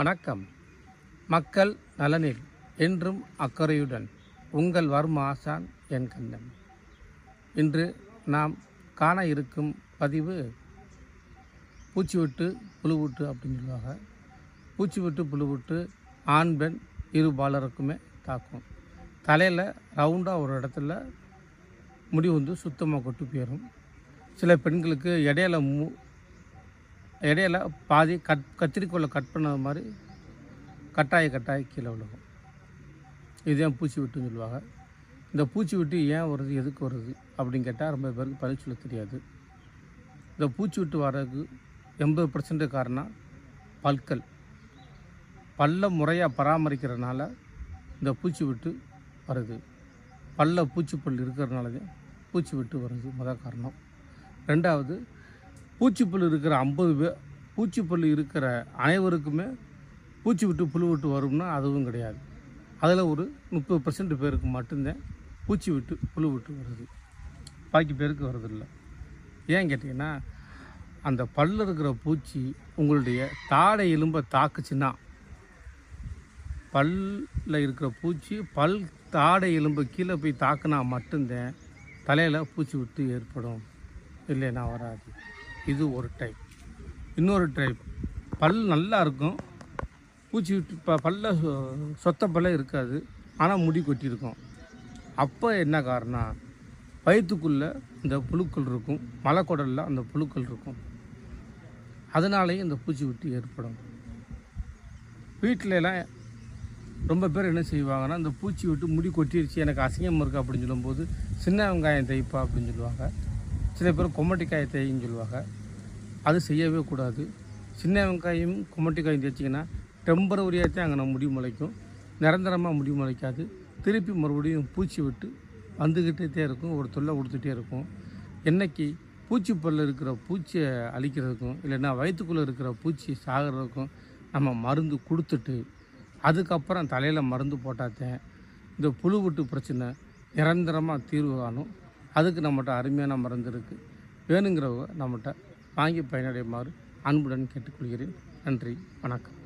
வணக்கம். மக்கள் நலனில் என்றும் அக்கறையுடன் உங்கள் வர்ம ஆசான் என் கண்ணன். இன்று நாம் காண இருக்கும் பதிவு பூச்சி விட்டு புழுவுட்டு அப்படின்னு சொல்லுவாங்க. பூச்சி விட்டு புழுவுட்டு ஆண் பெண் இரு பாலருக்குமே தாக்கும். தலையில் ரவுண்டாக ஒரு இடத்துல முடி வந்து சுத்தமாக கொட்டு போயிடும் சில பெண்களுக்கு இடையில மூ இடையில பாதி கட் கத்திரிக்கோலை கட் பண்ணது மாதிரி கட்டாய கட்டாய கீழே விழுகும். இதுதான் பூச்சி விட்டுன்னு சொல்லுவாங்க. இந்த பூச்சி விட்டு ஏன் வருது எதுக்கு வருது அப்படின்னு கேட்டால் ரொம்ப பேருக்கு பதில் சொல்ல தெரியாது. இந்த பூச்சி விட்டு வர்றதுக்கு எண்பது பர்சன்ட் காரணம் பல்கள். பல்ல முறையாக பராமரிக்கிறதுனால இந்த பூச்சி விட்டு வருது. பல்ல பூச்சிப்பல் இருக்கிறதுனால தான் பூச்சி விட்டு வருது. முத காரணம். ரெண்டாவது பூச்சிப்புல் இருக்கிற ஐம்பது பேர் பூச்சிப்புல் இருக்கிற அனைவருக்குமே பூச்சி விட்டு புழு விட்டு வரும்னா அதுவும் கிடையாது. அதில் ஒரு முப்பது பர்சன்ட் பேருக்கு மட்டும்தான் பூச்சி விட்டு புழு விட்டு வருது. பாக்கி பேருக்கு வர்றதில்லை ஏன் கேட்டிங்கன்னா அந்த பல்ல இருக்கிற பூச்சி உங்களுடைய தாடை எலும்பை தாக்குச்சுன்னா பல்ல இருக்கிற பூச்சி பல் தாடை எலும்பை கீழே போய் தாக்குனா மட்டும்தான் தலையில் பூச்சி விட்டு ஏற்படும். இல்லைன்னா வராது. இது ஒரு டைப் இன்னொரு டைப் பல் நல்லா இருக்கும். பூச்சி விட்டு ப பல்ல சொ- சொத்த பல்ல இருக்காது. ஆனால் முடி கொட்டியிருக்கும். அப்போ என்ன காரணம் வயிற்றுக்குள்ளே இந்த புழுக்கள் இருக்கும். மலைக்குடலில் அந்த புழுக்கள் இருக்கும். அதனாலேயும் இந்த பூச்சி விட்டு ஏற்படும். வீட்டிலலாம் ரொம்ப பேர் என்ன செய்வாங்கன்னா இந்த பூச்சி விட்டு முடி கொட்டிருச்சு எனக்கு அசிங்கம் இருக்குது அப்படின்னு சொல்லும்போது சின்ன வெங்காயம் தைப்பா அப்படின்னு சொல்லுவாங்க. சில பேர் கொம்மட்டிக்காயை தேயின்னு சொல்லுவாங்க. அது செய்யவே கூடாது. சின்ன வெங்காயம் கொம்மட்டிக்காயும் தேய்ச்சிங்கன்னா டெம்பரவரியாக தான் அங்கே முடி முளைக்கும். நிரந்தரமாக முடி முளைக்காது. திருப்பி மறுபடியும் பூச்சி விட்டு வந்துக்கிட்டே இருக்கும். ஒரு தொல்லை கொடுத்துட்டே இருக்கும். என்னைக்கு பூச்சி பல்ல இருக்கிற பூச்சியை அழிக்கிறதுக்கும் இல்லைன்னா வயிற்றுக்குள்ளே இருக்கிற பூச்சி சாகிறதுக்கும் நம்ம மருந்து கொடுத்துட்டு அதுக்கப்புறம் தலையில் மருந்து போட்டாத்தேன் இந்த புழு விட்டு பிரச்சனை நிரந்தரமாக தீர்வு காணும். அதுக்கு நம்மகிட்ட அருமையான மருந்து இருக்குது வேணுங்கிறவங்க நம்மகிட்ட வாங்கி பயனடையுமாறு அன்புடன் கேட்டுக்கொள்கிறேன். நன்றி வணக்கம்.